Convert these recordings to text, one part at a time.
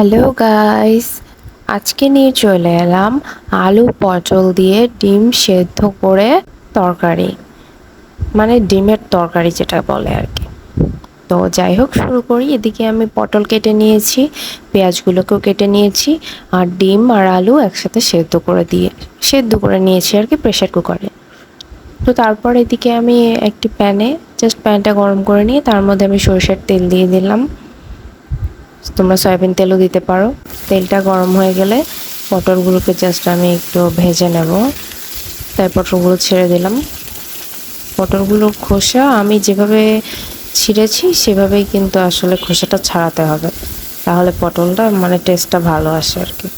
Hello guys আজকে নিয়ে চলে এলাম আলু পটল দিয়ে ডিম সেদ্ধ করে তরকারি। মানে ডিমের তরকারি যেটা বলে আর কি। তো যাই হোক, শুরু করি। এদিকে আমি পটল কেটে নিয়েছি, পেঁয়াজগুলোকেও কেটে নিয়েছি, আর ডিম আর আলু একসাথে সেদ্ধ করে দিয়ে, সেদ্ধ করে নিয়েছি আর কি প্রেশার কুকারে। তো তারপর এদিকে আমি একটি প্যানে, জাস্ট প্যানটা গরম করে নিয়ে তার মধ্যে আমি সরষের তেল দিয়ে দিলাম। তোমরা সয়াবিন তেলও দিতে পারো। তেলটা গরম হয়ে গেলে পটলগুলোকে জাস্ট আমি একটু ভেজে নেব। তাই পটলগুলো ছেড়ে দিলাম। পটলগুলোর খোসা আমি যেভাবে ছিঁড়েছি সেভাবেই কিন্তু আসলে খোসাটা ছাড়াতে হবে। তাহলে পটলটা মানে টেস্টটা ভালো আসে আর কি।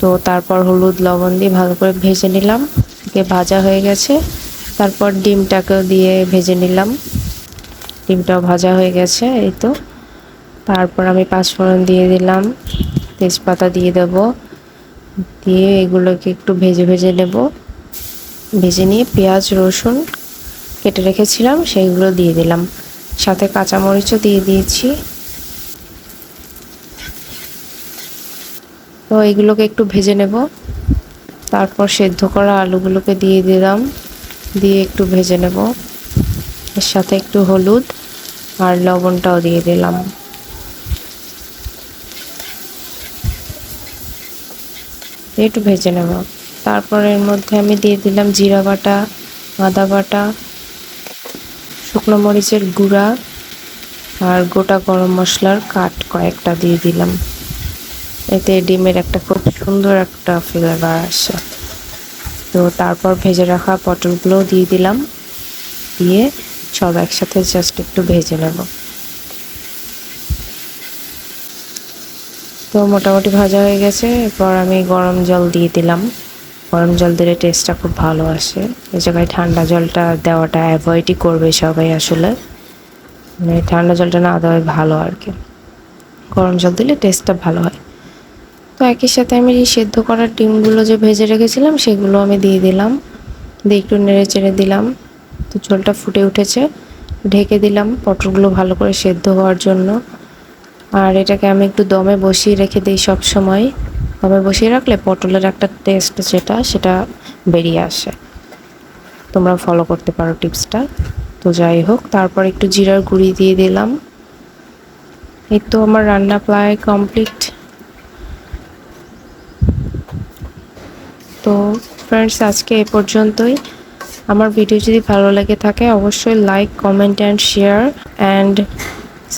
তো তারপর হলুদ, লবণ দিয়ে ভালো করে ভেজে নিলাম। দিয়ে ভাজা হয়ে গেছে। তারপর ডিমটাকেও দিয়ে ভেজে নিলাম। ডিমটাও ভাজা হয়ে গেছে, এই তো। তারপর আমি পাঁচফোড়ন দিয়ে দিলাম, তেজপাতা দিয়ে দেব, দিয়ে এগুলোকে একটু ভেজে ভেজে নেব। ভেজে নিয়ে পেঁয়াজ, রসুন কেটে রেখেছিলাম, সেইগুলো দিয়ে দিলাম। সাথে কাঁচামরিচও দিয়ে দিয়েছি। তো এগুলোকে একটু ভেজে নেব। তারপর সেদ্ধ করা আলুগুলোকে দিয়ে দিলাম, দিয়ে একটু ভেজে নেব। এর সাথে একটু হলুদ আর লবণটাও দিয়ে দিলাম। একটু ভেজে নেব। তারপর এর মধ্যে আমি দিয়ে দিলাম জিরা বাটা, আদা বাটা, শুকনো মরিচের গুঁড়া আর গোটা গরম মশলার কাট কয়েকটা দিয়ে দিলাম। এতে ডিমের একটা খুব সুন্দর একটা ফ্লেভার আসে। তো তারপর ভেজে রাখা পটলগুলোও দিয়ে দিলাম। দিয়ে সব একসাথে জাস্ট একটু ভেজে নেব। তো মোটামুটি ভাজা হয়ে গেছে। এরপর আমি গরম জল দিয়ে দিলাম। গরম জল দিলে টেস্টটা খুব ভালো আসে। এই জায়গায় ঠান্ডা জলটা দেওয়াটা অ্যাভয়েডই করবে সবাই আসলে। মানে ঠান্ডা জলটা না দেওয়াই ভালো আর কি। গরম জল দিলে টেস্টটা ভালো হয়। তো একই সাথে আমি এই সেদ্ধ করার ডিমগুলো যে ভেজে রেখেছিলাম, সেগুলো আমি দিয়ে দিলাম। দিয়ে একটু নেড়ে চেড়ে দিলাম। তো ঝোলটা ফুটে উঠেছে। ঢেকে দিলাম। পটলগুলো ভালো করে সেদ্ধ হওয়ার জন্য। আর এটাকে আমি একটু দমে বসিয়ে রেখে দিই সব সময়। দমে বসিয়ে রাখলে পটলের একটা টেস্ট যেটা, সেটা বেরিয়ে আসে। তোমরা ফলো করতে পারো টিপসটা তো যাই হোক, তারপর একটু জিরার গুঁড়ি দিয়ে দিলাম। এই তো আমার রান্না প্রায় কমপ্লিট তো ফ্রেন্ডস আজকে এ পর্যন্তই। আমার ভিডিও যদি ভালো লেগে থাকে, অবশ্যই like comment and share and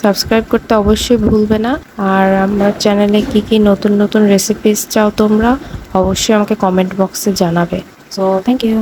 subscribe করতে অবশ্যই ভুলবে না। আর আমার চ্যানেলে কি কি নতুন নতুন রেসিপিস চাও তোমরা, অবশ্যই আমাকে কমেন্ট বক্সে জানাবে। So thank you